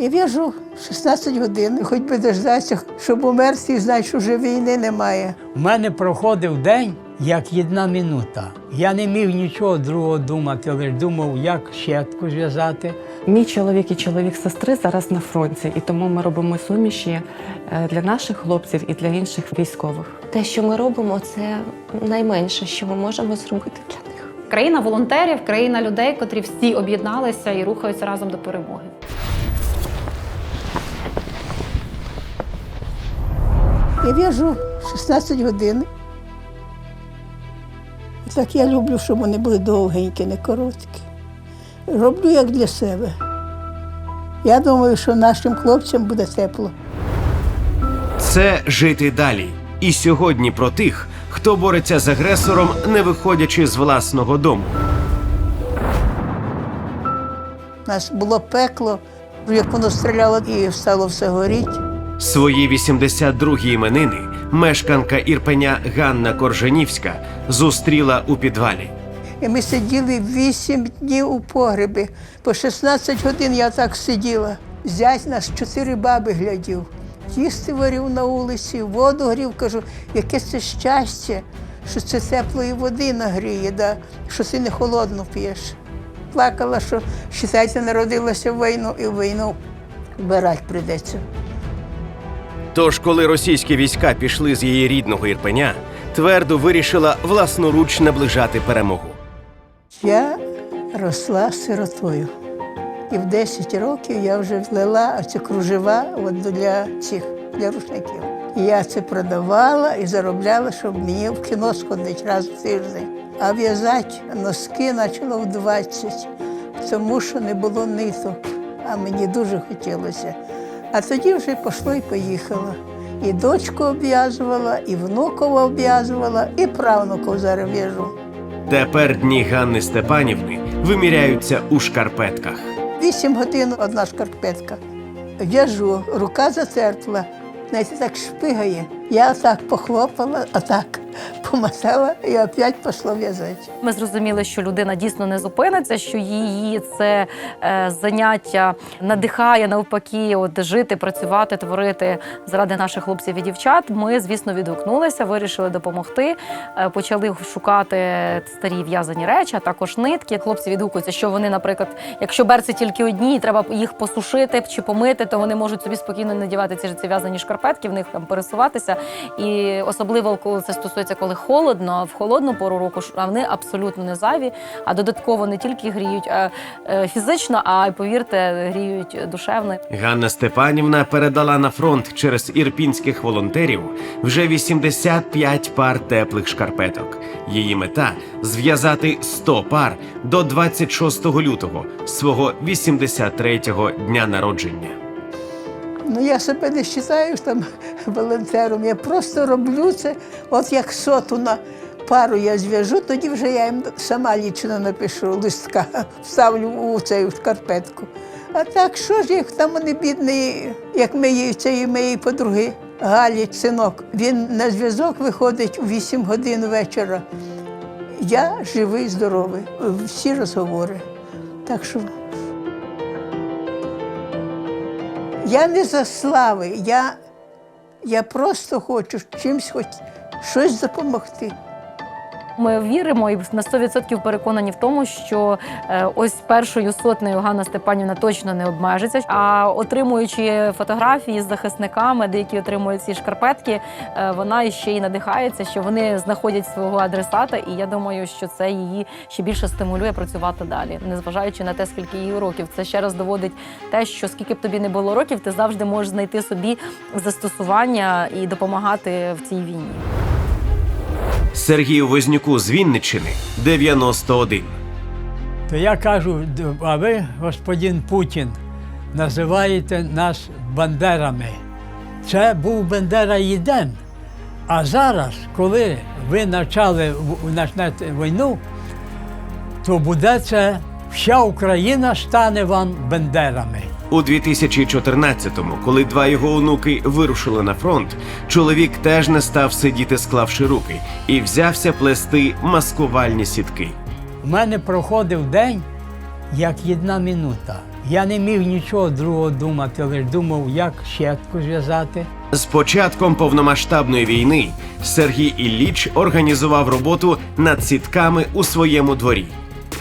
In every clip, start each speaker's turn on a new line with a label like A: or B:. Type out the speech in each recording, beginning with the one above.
A: І в'яжу 16 годин, хоч би дождатися, щоб умер, і знати, що вже війни немає.
B: У мене проходив день як одна минута. Я не міг нічого другого думати, лише думав, як щетку зв'язати.
C: Мій чоловік і чоловік сестри зараз на фронті, і тому ми робимо суміші е, для наших хлопців і для інших військових.
D: Те, що ми робимо, це найменше, що ми можемо зробити для них.
E: Країна волонтерів, країна людей, котрі всі об'єдналися і рухаються разом до перемоги.
A: Я в'яжу 16 годин. І Так я люблю, щоб вони були довгенькі, не короткі. Роблю як для себе. Я думаю, що нашим хлопцям буде тепло.
F: Це жити далі. І сьогодні про тих, хто бореться з агресором, не виходячи з власного дому.
A: У нас було пекло, як воно стріляло і стало все горіть.
F: Свої 82-гі іменини мешканка Ірпеня Ганна Коржанівська зустріла у підвалі.
A: І ми сиділи вісім днів у погребі. По 16 годин я так сиділа. Зять нас чотири баби глядів. Їсти варив на вулиці, воду грів, кажу, яке це щастя, що це теплої води нагріє, да, що ти не холодну п'єш. Плакала, що считайте, народилася в війну і в війну вбирати прийдеться.
F: Тож, коли російські війська пішли з її рідного Ірпеня, твердо вирішила власноруч наближати перемогу.
A: Я росла сиротою. І в 10 років я вже влила оці кружева от для цих для рушників. І я це продавала і заробляла, щоб мені в кіно сходити раз в тиждень. А в'язати носки почала в 20, тому що не було ниток, а мені дуже хотілося. А тоді вже пішло і поїхало. І дочку обв'язувала, і внуков обв'язувала, і правнуков зараз в'яжу.
F: Тепер дні Ганни Степанівни виміряються у шкарпетках.
A: Вісім годин одна шкарпетка. В'яжу, рука затерпла. Знаєте, так шпигає. Я так похлопала, а так помотала і опять пішла в'язати.
E: Ми зрозуміли, що людина дійсно не зупиниться, що її це е, заняття надихає навпаки, от жити, працювати, творити заради наших хлопців і дівчат. Ми, звісно, відгукнулися, вирішили допомогти. е, почали шукати старі в'язані речі, а також нитки. Хлопці відгукуються, що вони, наприклад, якщо берці тільки одні, і треба їх посушити чи помити, то вони можуть собі спокійно надівати ці в'язані шкарпетки, в них там пересуватися. І особливо коли це стосується, коли холодно, а в холодну пору року а вони абсолютно не зайві, а додатково не тільки гріють е, фізично, а й повірте, гріють душевно.
F: Ганна Степанівна передала на фронт через ірпінських волонтерів вже 85 пар теплих шкарпеток. Її мета зв'язати 100 пар до 26 лютого свого 83-го дня народження.
A: Ну я себе не вважаю там волонтером. Я просто роблю це, от як соту на пару я зв'яжу, тоді вже я їм сама лічно напишу листка, вставлю у цю шкарпетку. А так, що ж, як там вони бідні, як ми цієї моєї подруги Галі, синок. Він на зв'язок виходить у 8 годин вечора. Я живий, здоровий, всі розговори. Так що я не за слави, я, я просто хочу чимось хоч щось допомогти.
E: Ми віримо і на 100% переконані в тому, що е, ось першою сотнею Ганна Степанівна точно не обмежиться. А отримуючи фотографії з захисниками, деякі отримують ці шкарпетки, е, вона ще й надихається, що вони знаходять свого адресата. І я думаю, що це її ще більше стимулює працювати далі, незважаючи на те, скільки їй років. Це ще раз доводить те, що скільки б тобі не було років, ти завжди можеш знайти собі застосування і допомагати в цій війні.
F: Сергію Вознюку з Вінниччини 91.
B: То я кажу, а ви, господин Путін, називаєте нас бандерами. Це був Бандера Єден. А зараз, коли ви почали почнете війну, то буде це вся Україна стане вам бандерами.
F: У 2014-му, коли два його онуки вирушили на фронт, чоловік теж не став сидіти, склавши руки, і взявся плести маскувальні сітки.
B: У мене проходив день як одна минута. Я не міг нічого другого думати, лише думав, як щетку зв'язати.
F: З початком повномасштабної війни Сергій Ілліч організував роботу над сітками у своєму дворі.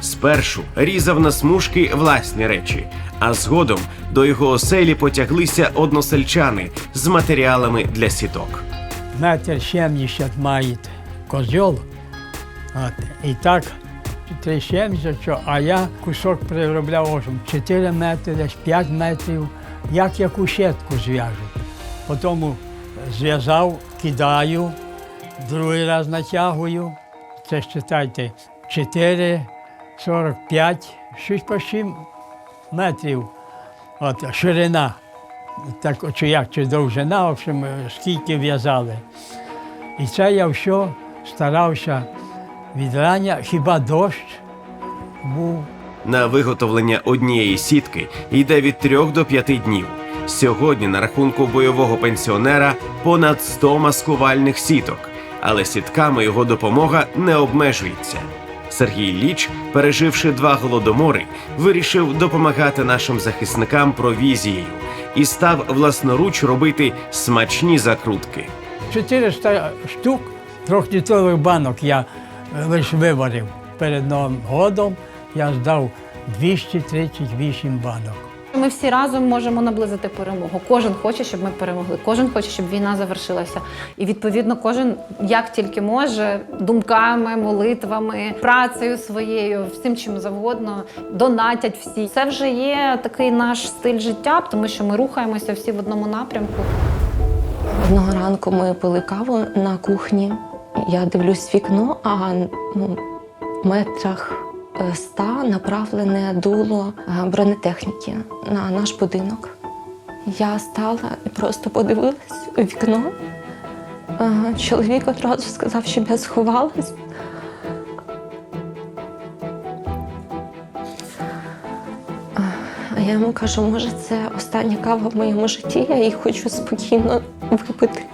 F: Спершу різав на смужки власні речі, а згодом до його оселі потяглися односельчани з матеріалами для сіток.
B: Метр 70 має козьол. І так 3,70, що, а я кусок приробляв ожом 4 метри, десь 5 метрів, як яку щетку зв'яжу. Потім зв'язав, кидаю, другий раз натягую. Це читайте 4, 45, 6 по 7 метрів. От, ширина. Так, чи як, чи довжина, в общем, скільки в'язали. І це я все старався від рання, хіба дощ був.
F: На виготовлення однієї сітки йде від 3 до 5 днів. Сьогодні на рахунку бойового пенсіонера понад 100 маскувальних сіток, але сітками його допомога не обмежується. Сергій Ліч, переживши два голодомори, вирішив допомагати нашим захисникам провізією і став власноруч робити смачні закрутки.
B: 400 штук трьохлітрових банок я е, лише виварив. Перед Новим годом я здав 238 банок.
G: Ми всі разом можемо наблизити перемогу. Кожен хоче, щоб ми перемогли. Кожен хоче, щоб війна завершилася. І відповідно, кожен як тільки може, думками, молитвами, працею своєю, всім чим завгодно, донатять всі. Це вже є такий наш стиль життя, тому що ми рухаємося всі в одному напрямку.
D: Одного ранку ми пили каву на кухні. Я дивлюсь вікно, а ну, метрах ста направлене дуло е, бронетехніки на наш будинок. Я стала і просто подивилась у вікно. Е, Чоловік одразу сказав, щоб я сховалась. Е, я йому кажу, може, це остання кава в моєму житті, я її хочу спокійно випити.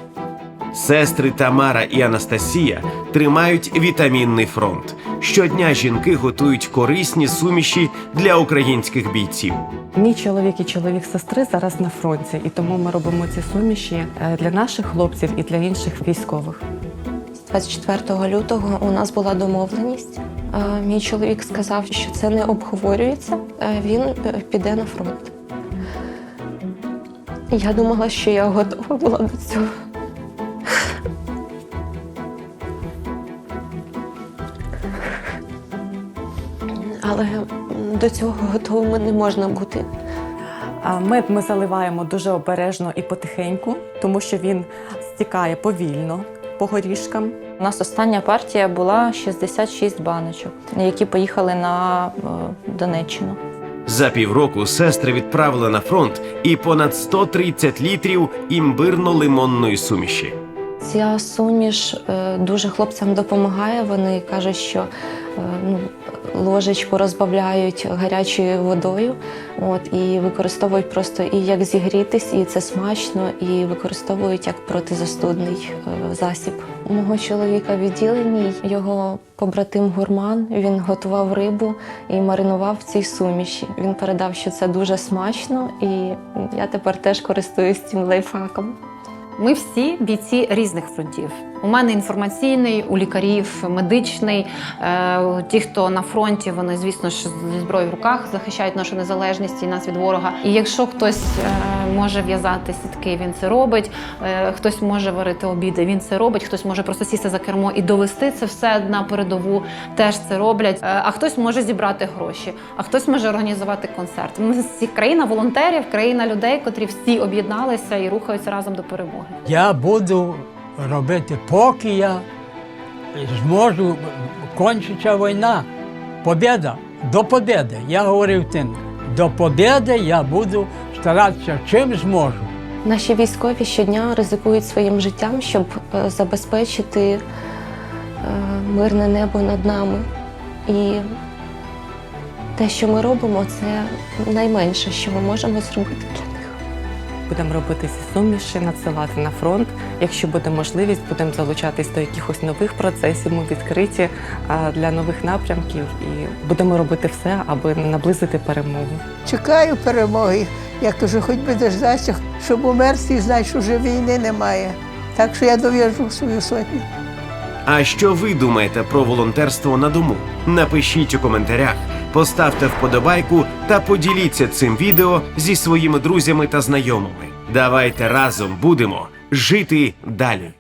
F: Сестри Тамара і Анастасія тримають вітамінний фронт. Щодня жінки готують корисні суміші для українських бійців.
C: Мій чоловік і чоловік сестри зараз на фронті, і тому ми робимо ці суміші е, для наших хлопців і для інших військових.
D: 24 лютого у нас була домовленість. Е, Мій чоловік сказав, що це не обговорюється. е, Він піде на фронт. Я думала, що я готова була до цього. Але до цього готовими не можна бути.
C: А Мед ми заливаємо дуже обережно і потихеньку, тому що він стікає повільно по горішкам.
G: У нас остання партія була 66 баночок, які поїхали на е, Донеччину.
F: За півроку сестри відправили на фронт і понад 130 літрів імбирно-лимонної суміші.
D: Ця суміш е, дуже хлопцям допомагає. Вони кажуть, що е, ну, ложечку розбавляють гарячою водою, от і використовують просто і як зігрітись, і це смачно, і використовують як протизастудний е, засіб. У мого чоловіка відділеній його побратим гурман. Він готував рибу і маринував в цій суміші. Він передав, що це дуже смачно, і я тепер теж користуюсь цим лайфхаком.
G: Ми всі бійці різних фронтів. У мене інформаційний, у лікарів медичний. Е, Ті, хто на фронті, вони, звісно ж, зі зброєю в руках захищають нашу незалежність і нас від ворога. І якщо хтось е, може в'язати сітки, він це робить. Е, Хтось може варити обіди, він це робить. Хтось може просто сісти за кермо і довести це все на передову. Теж це роблять. А хтось може зібрати гроші, а хтось може організувати концерт. Ми всі країна волонтерів, країна людей, котрі всі об'єдналися і рухаються разом до перемоги.
B: Я буду робити, поки я зможу, кончиться війна. Побєда, до побєди. Я говорив тим, до побєди я буду старатися чим зможу.
D: Наші військові щодня ризикують своїм життям, щоб е, забезпечити е, мирне небо над нами. І те, що ми робимо, це найменше, що ми можемо зробити.
C: Будемо робити зі суміші, надсилати на фронт. Якщо буде можливість, будемо залучатись до якихось нових процесів. Ми відкриті для нових напрямків і будемо робити все, аби наблизити перемогу.
A: Чекаю перемоги. Я кажу, хоч би дождатися, щоб умерти і знати, що вже війни немає. Так що я дов'яжу свою сотню.
F: А що ви думаєте про волонтерство на дому? Напишіть у коментарях, поставте вподобайку та поділіться цим відео зі своїми друзями та знайомими. Давайте разом будемо жити далі.